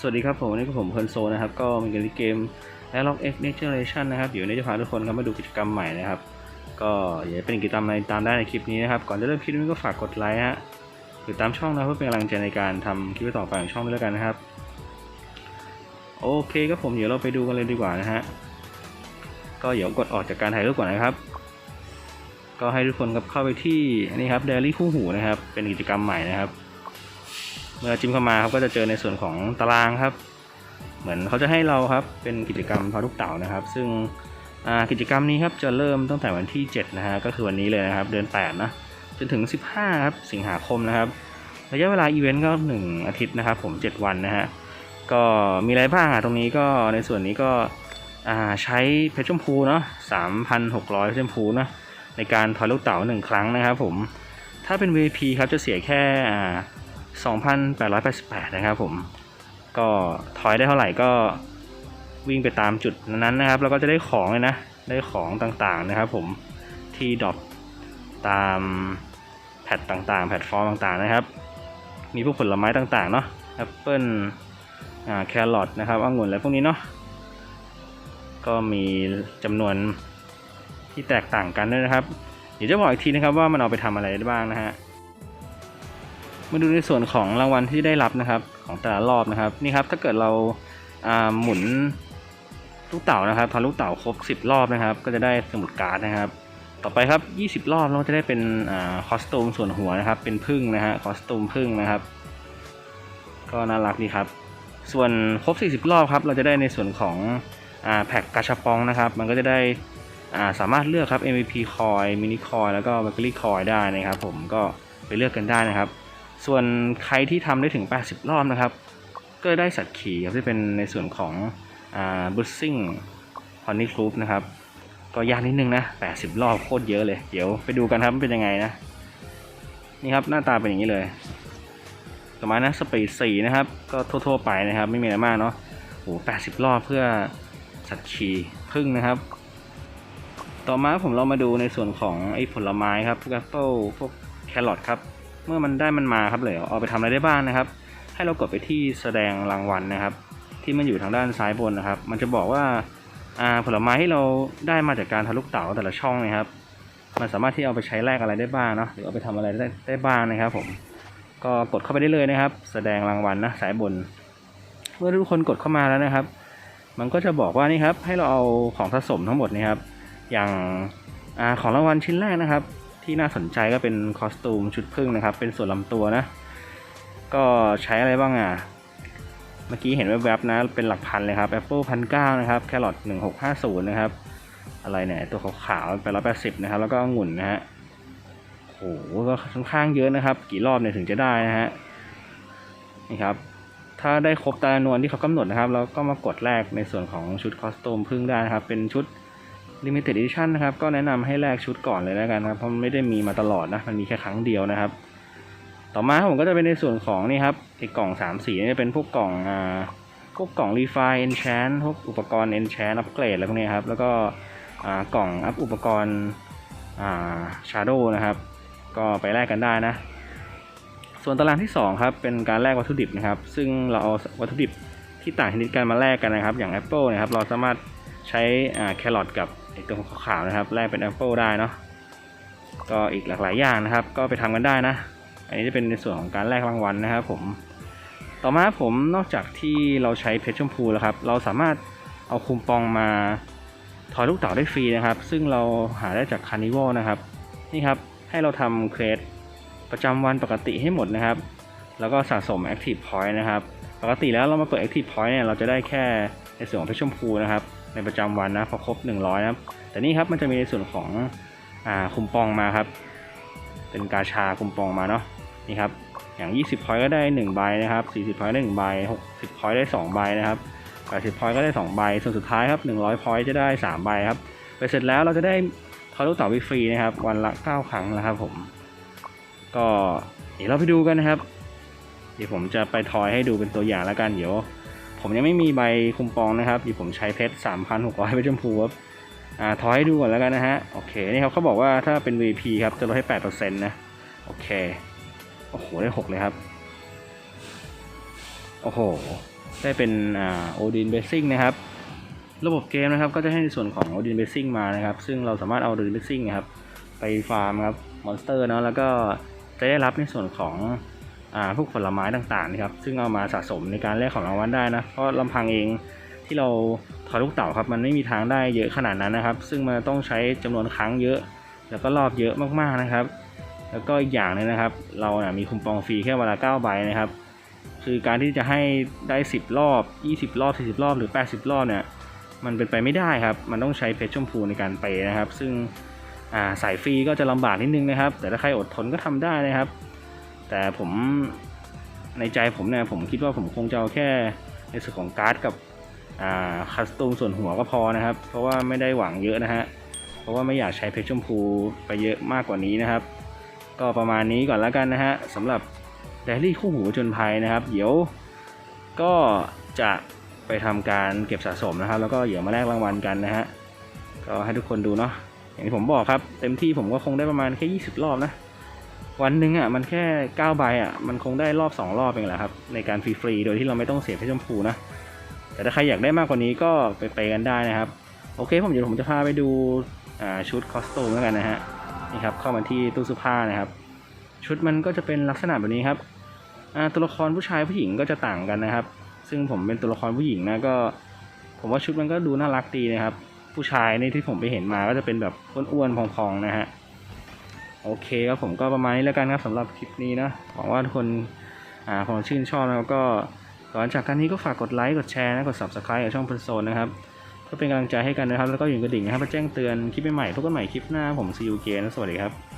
สวัสดีครับผมวันนี้ก็ผมเพลินโซนะครับ ก็มีเกมและล็อกเอ็กเนเจอเรชันนะครับเดี๋ยวนี้จะพาทุกคนครับมาดูกิจกรรมใหม่นะครับ ก็อย่าเป็นกิจกรรมอะไรตามได้ในคลิปนี้นะครับ ก่อนจะเริ่มคลิปนี้ก็ฝากกดไลค์ฮะติดตามช่องนะเพื่อเป็นกำลังใจในการทำคลิปต่อไปของช่องด้วยแล้วกันนะครับ โอเคก็ผมเดี๋ยวเราไปดูกันเลยดีกว่านะฮะก็เดี๋ยวกดออกจากการถ่ายรูปก่อนนะครับ ก็ให้ทุกคนครับเข้าไปที่นี่ครับเดลี่คู่หูนะครับ เป็นกิจกรรมใหม่นะครับ เมื่อจิ้มเข้ามาครับก็จะเจอในส่วนของตารางครับ เหมือนเขาจะให้เราครับเป็นกิจกรรมทอลูกเต่านะครับ ซึ่งกิจกรรมนี้ครับจะเริ่มตั้งแต่วันที่ 7 นะฮะก็คือวันนี้เลยนะครับ เดือน8นะจนถึง 15 ครับสิงหาคมนะครับระยะเวลาอีเวนต์ก็ 1 อาทิตย์นะครับ ผม 7 วันนะฮะก็มีอะไรบ้างอะตรงนี้ก็ในส่วนนี้ก็ใช้เพชรชมพูเนาะ3,600เพชรชมพูนะในการทอยลูกเต่าหนึ่งครั้งนะครับผมถ้าเป็น VIP ครับจะเสียแค่ 2,888 นะครับผม ก็ถอยได้เท่าไหร่ก็วิ่งไปตามจุดนั้นนะครับ แล้วก็จะได้ของเลยนะ ได้ของต่างๆนะครับผมที่ดรอปตามแพทต่างๆ แพลตฟอร์มต่างๆนะครับ มีพวกผลไม้ต่างๆเนาะแอปเปิลแครอทนะครับองุ่นอะไรพวกนี้เนาะก็มีจำนวนที่แตกต่างกันด้วยนะครับ เดี๋ยวจะบอกอีกทีนะครับว่ามันเอาไปทำอะไรได้บ้างนะฮะ มาดูในส่วนของรางวัลที่ได้รับนะครับของแต่ละรอบนะครับนี่ครับถ้าเกิดเราหมุนลูกเต่านะครับทอลูกเต่าครบ 10 รอบนะครับ ก็จะได้สมุดการ์ดนะครับ ต่อไปครับ 20 รอบเราจะได้เป็นอคอสตูมส่วนหัวนะครับ เป็นพึ่งนะฮะคอสตูมพึ่งนะครับ ก็น่ารักดีครับ ส่วนครบ 40 รอบครับ เราจะได้ในส่วนของอแพ็กกาชาปองนะครับ มันก็จะได้าสามารถเลือกครับ MVP คอยมินิคอยแล้วก็แบเกอรี่คอยได้นะครับ ผมก็ไปเลือกกันได้นะครับ ส่วนใครที่ทำได้ถึง 80 รอบนะครับ ก็ได้สัตว์ขี่ครับที่เป็นในส่วนของบุสซิ่งฮอนนี่ครูปนะครับ ก็ยากนิดนึงนะ 80 รอบโคตรเยอะเลย เดี๋ยวไปดูกันครับมันเป็นยังไงนะ นี่ครับหน้าตาเป็นอย่างนี้เลยต่อมานะสปีด4นะครับ ก็ทั่วๆไปนะครับ ไม่มีอะไรมากเนาะโอ้80รอบเพื่อสัตว์ขี่พึ่งนะครับ ต่อมาผมเรามาดูในส่วนของไอ้ผลไม้ครับพวกแอปเปิลพวกแครอทครับ เมื่อมันได้มันมาครับเลยเอาไปทำอะไรได้บ้างนะครับ ให้เรากดไปที่แสดงรางวัลนะครับ ที่มันอยู่ทางด้านซ้ายบนนะครับ มันจะบอกว่าผลไม้ที่เราได้มาจากการทะลุเต๋าแต่ละช่องนะครับ มันสามารถที่เอาไปใช้แลกอะไรได้บ้างเนาะหรือเอาไปทำอะไรได้ได้บ้างนะครับ ผมก็กดเข้าไปได้เลยนะครับ แสดงรางวัลนะสายบน เมื่อทุกคนกดเข้ามาแล้วนะครับ มันก็จะบอกว่านี่ครับให้เราเอาของสะสมทั้งหมดนี่ครับ อย่างอของรางวัลชิ้นแรกนะครับ ที่น่าสนใจก็เป็นคอสตูมชุดพึ่งนะครับ เป็นส่วนลำตัวนะ ก็ใช้อะไรบ้างอะ เมื่อกี้เห็นแวบๆนะ เป็นหลักพันเลยครับ Apple พันเก้านะครับ แครอทหนึ่งหกห้าศูนย์นะครับ อะไรเนี่ยตัวขาวๆไปร้อยแปดสิบนะครับ แล้วก็องุ่นนะฮะโอ้โหก็ค่อนข้างเยอะนะครับ กี่รอบเนี่ยถึงจะได้นะฮะนี่ครับถ้าได้ครบตามจำนวนที่เขากำหนดนะครับ เราก็มากดแลกในส่วนของชุดคอสตูมพึ่งได้นะครับ เป็นชุด Limited Edition นะครับ ก็แนะนำให้แลกชุดก่อนเลยแล้วกันนะครับ เพราะมันไม่ได้มีมาตลอดนะ มันมีแค่ครั้งเดียวนะครับ ต่อมาผมก็จะเป็นในส่วนของนี่ครับไอ้กล่อง 3 สีนี่เป็นพวกกล่องอ่าพวกกล่อง Refine Enchant พวกอุปกรณ์ Enchant อัปเกรดอะไรพวกนี้ครับ แล้วก็อ่ากล่องอัพอุปกรณ์อ่า Shadow นะครับ ก็ไปแลกกันได้นะ ส่วนตารางที่ 2 ครับ เป็นการแลกวัตถุดิบนะครับ ซึ่งเราเอาวัตถุดิบที่ต่างชนิดกันมาแลกกันนะครับ อย่าง Apple นะครับ เราสามารถใช้แครอทกับ ไอตัวขาวๆนะครับแลกเป็น Apple ได้เนาะก็อีกหลากหลายอย่างนะครับ ก็ไปทำกันได้นะ อันนี้จะเป็นในส่วนของการแลกรางวัลนะครับ ผมต่อมาผมนอกจากที่เราใช้เพชรชมพูแล้วครับ เราสามารถเอาคูปองมาถอยลูกเต๋าได้ฟรีนะครับ ซึ่งเราหาได้จากคาร์นิวัลนะครับ นี่ครับให้เราทำเควสประจำวันปกติให้หมดนะครับ แล้วก็สะสม Active Point นะครับ ปกติแล้วเรามาเปิด Active Point เนี่ยเราจะได้แค่ในส่วนของเพชรชมพูนะครับ ในประจำวันนะพอครบ 100 นะครับ แต่นี่ครับมันจะมีในส่วนของอ่าคูปองมาครับ เป็นกาชาคูปองมาเนาะนี่ครับอย่าง 20 พอยต์ก็ได้ 1 ใบนะครับ 40 พอยต์ได้1ใบ 60 พอยต์ได้ 2 ใบนะครับ80 พอยต์ก็ได้ 2 ใบ ส่วนสุดท้ายครับ 100 พอยต์จะได้ 3 ใบครับ ไปเสร็จแล้วเราจะได้ทอลูกเต่าฟรีนะครับ วันละ 9 ครั้งนะครับผม ก็เดี๋ยวเราไปดูกันนะครับ เดี๋ยวผมจะไปทอยให้ดูเป็นตัวอย่างแล้วกัน เดี๋ยว ผมยังไม่มีใบคุมปองนะครับเดี๋ยวผมใช้เพชร3,600ไปชมพูครับอ่าทอยให้ดูก่อนแล้วกันนะฮะโอเคนี่ครับเขาบอกว่าถ้าเป็น VP ครับจะลดให้8%นะโอเคโอ้โหได้ 6 เลยครับโอ้โหได้เป็นอ่าโอดินเบสซิ่งนะครับระบบเกมนะครับก็จะให้ในส่วนของโอดินเบสซิ่งมานะครับ ซึ่งเราสามารถเอาโอดินเบสซิ่งนะครับไปฟาร์มครับมอนสเตอร์เนาะแล้วก็จะได้รับในส่วนของ พวกผลไม้ต่างๆนะครับ ซึ่งเอามาสะสมในการแลกของรางวัลได้นะ เพราะลำพังเองที่เราถอยลูกเต่าครับ มันไม่มีทางได้เยอะขนาดนั้นนะครับ ซึ่งมันต้องใช้จำนวนครั้งเยอะ แล้วก็รอบเยอะมากๆนะครับ แล้วก็อีกอย่างนึงนะครับ เราเนี่ยมีคูปองฟรีแค่เวนลา9ใบนะครับ คือการที่จะให้ได้ 10 รอบ 20 รอบ 40 รอบ หรือ 80 รอบเนี่ย มันเป็นไปไม่ได้ครับ มันต้องใช้เพชรชมพูในการไปนะครับ ซึ่งสายฟรีก็จะลำบากนิดนึงนะครับ แต่ถ้าใครอดทนก็ทำได้นะครับ แต่ผมในใจผมเนี่ยผมคิดว่าผมคงจะเอาแค่ในส่วนของการ์ดกับอ่าคัสตูมส่วนหัวก็พอนะครับ เพราะว่าไม่ได้หวังเยอะนะฮะ เพราะว่าไม่อยากใช้เพชรชมพูไปเยอะมากกว่านี้นะครับ ก็ประมาณนี้ก่อนแล้วกันนะฮะสำหรับไดรี่คู่หูจนภัยนะครับ เดี๋ยวก็จะไปทำการเก็บสะสมนะครับ แล้วก็เดี๋ยวมาแลกรางวัลกันนะฮะก็ให้ทุกคนดูเนาะอย่างที่ผมบอกครับ เต็มที่ผมก็คงได้ประมาณแค่ 20 รอบนะ วันหนึ่งอะมันแค่9ใบอะมันคงได้รอบ 2 รอบเองแหละครับ ในการฟรีๆโดยที่เราไม่ต้องเสียเพชรชมพูนะ แต่ถ้าใครอยากได้มากกว่านี้ก็ไปไปกันได้นะครับ โอเค ผมเดี๋ยวผมจะพาไปดูอ่าชุดคอสตูมแล้วกันนะฮะนี่ครับเข้ามาที่ตู้เสื้อผ้านะครับ ชุดมันก็จะเป็นลักษณะแบบนี้ครับอ่าตัวละครผู้ชายผู้หญิงก็จะต่างกันนะครับ ซึ่งผมเป็นตัวละครผู้หญิงนะก็ ผมว่าชุดมันก็ดูน่ารักดีนะครับ ผู้ชายในที่ผมไปเห็นมาก็จะเป็นแบบอ้วนๆพองๆนะฮะ โอเคครับผมก็ประมาณนี้แล้วกันครับสำหรับคลิปนี้นะหวังว่าทุกคนอ่าคงชื่นชอบนะครับก็ก่อนจากกันนี้ก็ฝากกดไลค์กดแชร์นะกด subscribe กับช่องเพลโซนนะครับก็เป็นกำลังใจให้กันนะครับ แล้วก็อย่าลืมกระดิ่งนะครับเพื่อแจ้งเตือนคลิปใหม่ๆพบกันใหม่คลิปหน้าผมซีอูเกนะสวัสดีครับ